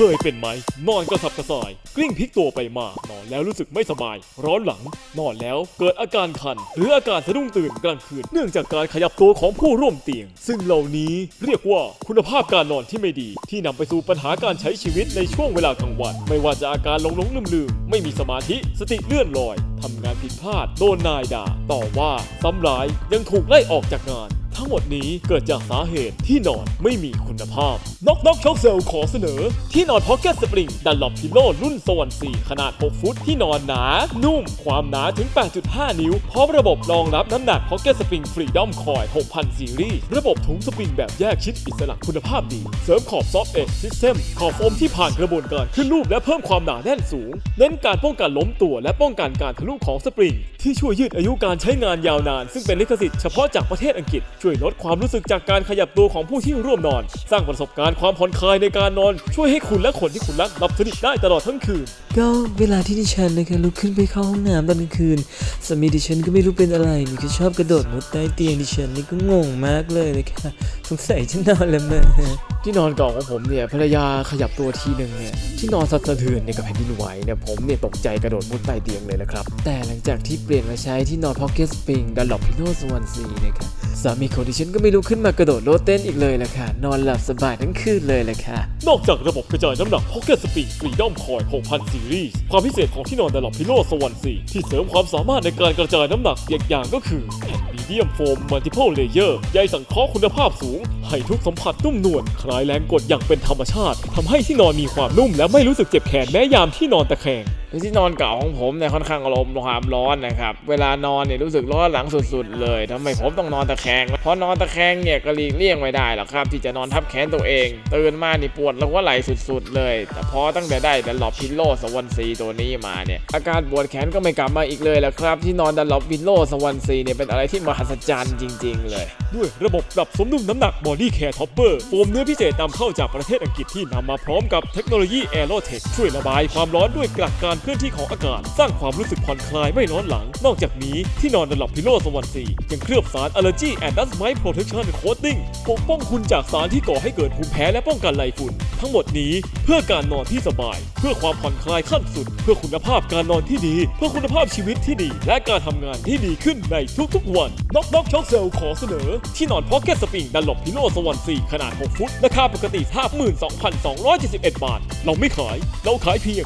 เคยเป็นไหม นอนกระสับกระส่าย กลิ้งพลิกตัวไปมา นอนแล้วรู้สึกไม่สบาย ร้อนหลัง นอนแล้วเกิดอาการคัน หรืออาการสะดุ้งตื่นกลางคืน เนื่องจากการขยับตัวของผู้ร่วมเตียง ซึ่งเหล่านี้เรียกว่าคุณภาพการนอนที่ไม่ดี ที่นำไปสู่ปัญหาการใช้ชีวิตในช่วงเวลากลางวัน ไม่ว่าจะอาการหลงหลงลืมลืมๆไม่มีสมาธิ สติเลื่อนลอยทำงานผิดพลาด โดนนายด่า ต่อว่าซ้ำร้าย ยังถูกไล่ออกจากงาน ทั้งหมดนี้เกิดจากสาเหตุที่นอนไม่มีคุณภาพน็อกน็อกช็อคเซลขอเสนอ ที่นอนพ็อกเก็ตสปริงดันหลบพิโลรุ่นสวรรค์4ขนาด 6 ฟุตที่นอนหนา นุ่ม ความหนาถึง 8.5 นิ้ว พร้อมระบบรองรับน้ำหนักพ็อกเก็ตสปริงฟรีดอมคอย 6,000 ซีรีส์ ระบบถุงสปริงแบบแยกชิดอิสระคุณภาพดี เสริมขอบซอฟต์เอจซิสเต็มขอบโฟมที่ผ่านกระบวนการขึ้นรูปและเพิ่มความหนาแน่นสูง เน้นการป้องกันล้มตัวและป้องกันการทะลุของสปริง ที่ช่วยยืดอายุการใช้งานยาวนาน ซึ่งเป็นลิขสิทธิ์เฉพาะจากประเทศอังกฤษช่วยลดความรู้สึกจากการขยับตัวของผู้ที่ร่วมนอน สร้างประสบการณ์ความผ่อนคลายในการนอน ช่วยให้คุณและคนที่คุณรักหลับสนิทได้ตลอดทั้งคืน ก็เวลาที่ดิฉันนะคะลุกขึ้นไปเข้าห้องน้ำตอนกลางคืนสามีดิฉันก็ไม่รู้เป็นอะไรนี่ก็ชอบกระโดดมุดใต้เตียงดิฉันนี่ก็งงมากเลยนะคะสงสัยฉันนอนแล้วมั้งที่นอนเก่าของผมเนี่ยภรรยาขยับตัวทีหนึ่งเนี่ยที่นอนสั่นสะเทือนเนี่ยกับแผ่นดินไหวเนี่ยผมเนี่ยตกใจกระโดดมุดใต้เตียงเลยละครับแต่หลังจากที่เปลี่ยนมาใช้ที่นอนพ็อกเก็ตสปริงดันหลบพิโนสวรรค์ซีนะคะ สามีของดิฉันก็ไม่ลุกขึ้นมากระโดดโลดเต้นอีกเลยละค่ะ นอนหลับสบายทั้งคืนเลยละค่ะ นอกจากระบบกระจายน้ำหนัก Pocket Spring Freedom Coil 6,000 Series ความพิเศษของที่นอนดลอ p พิโลสวรรค์4ที่เสริมความสามารถในการกระจายน้ำหนักอีกอย่างก็คือแผ่น Medium Foam Multiple Layer ใยสังเคราะห์คุณภาพสูง ให้ทุกสัมผัสนุ่มนวลคลายแรงกดอย่างเป็นธรรมชาติทำให้ที่นอนมีความนุ่มและไม่รู้สึกเจ็บแขนแม้ยามที่นอนตะแคง ที่นอนเก่าของผมเนี่ยค่อนข้างอารมณ์ความร้อนนะครับ เวลานอนเนี่ยรู้สึกร้อนหลังสุดๆ เลยทำไมผมต้องนอนตะแคง เพราะนอนตะแคงเนี่ยก็หลีกเลี่ยงไม่ได้หรอกครับ ที่จะนอนทับแขนตัวเอง ตื่นมานี่ปวดแล้วก็ไหลสุดๆ เลย แต่พอตั้งแต่ได้ดันหลบพิลโลสวรรค์ซีตัวนี้มาเนี่ยอาการปวดแขนก็ไม่กลับมาอีกเลยแหละครับ ที่นอนดันหลบพิลโลสวรรค์ซีเนี่ยเป็นอะไรที่มหัศจรรย์จริง ๆ เลย ด้วยระบบปรับสมดุลน้ำหนัก Body Care Topper โฟมเนื้อพิเศษนำเข้าจากประเทศอังกฤษที่นำมาพร้อมกับเทคโนโลยี Aerotech ช่วยระบายความร้อนด้วยกลักการเคลื่อนที่ของอากาศ สร้างความรู้สึกผ่อนคลายไม่ร้อนหลัง นอกจากนี้ที่นอนดันหลับพิโลสวรรค์สียังเคลือบสาร Allergy and Dust Mite Protection Coating ปกป้องคุณจากสารที่ก่อให้เกิดภูมิแพ้และป้องกันไรฝุ่น ทั้งหมดนี้เพื่อการนอนที่สบาย เพื่อความผ่อนคลายขั้นสุด เพื่อคุณภาพการนอนที่ดี เพื่อคุณภาพชีวิตที่ดี และการทำงานที่ดีขึ้นในทุกๆวันน็อกน็อกช็อคเซลขอเสนอ ที่นอนพ็อกเก็ตสปริงดันหลบพิโลสวรรค์4ขนาด 6 ฟุต ราคาปกติ 52,271 บาท เราไม่ขาย เราขายเพียง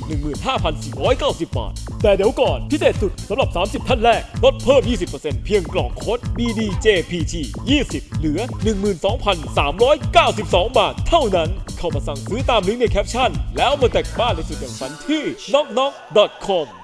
15,490 บาท แต่เดี๋ยวก่อนพิเศษสุดสำหรับ 30 ท่านแรกลดเพิ่ม 20%เพียงกล่องโค้ด BDJPG 20 เหลือ 12,392 บาท เท่านั้น เข้ามาสั่งซื้อตามลิงก์ในแคปชั่น แล้วมาแต่งบ้านในสุดอย่างฝันที่ knocknock.com